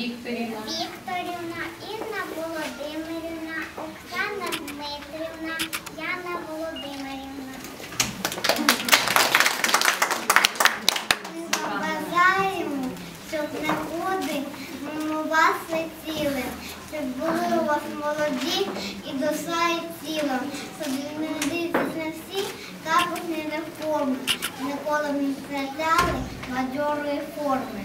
Вікторівна. Вікторівна, Інна Володимирівна, Оксана Дмитрівна, Яна Володимирівна. Ми бажаємо, щоб нагоди у вас летіли, щоб були у вас молоді і душа і тіло, щоб не дивитесь на всі також не реформи, ніколи не втрачали бадьорої форми.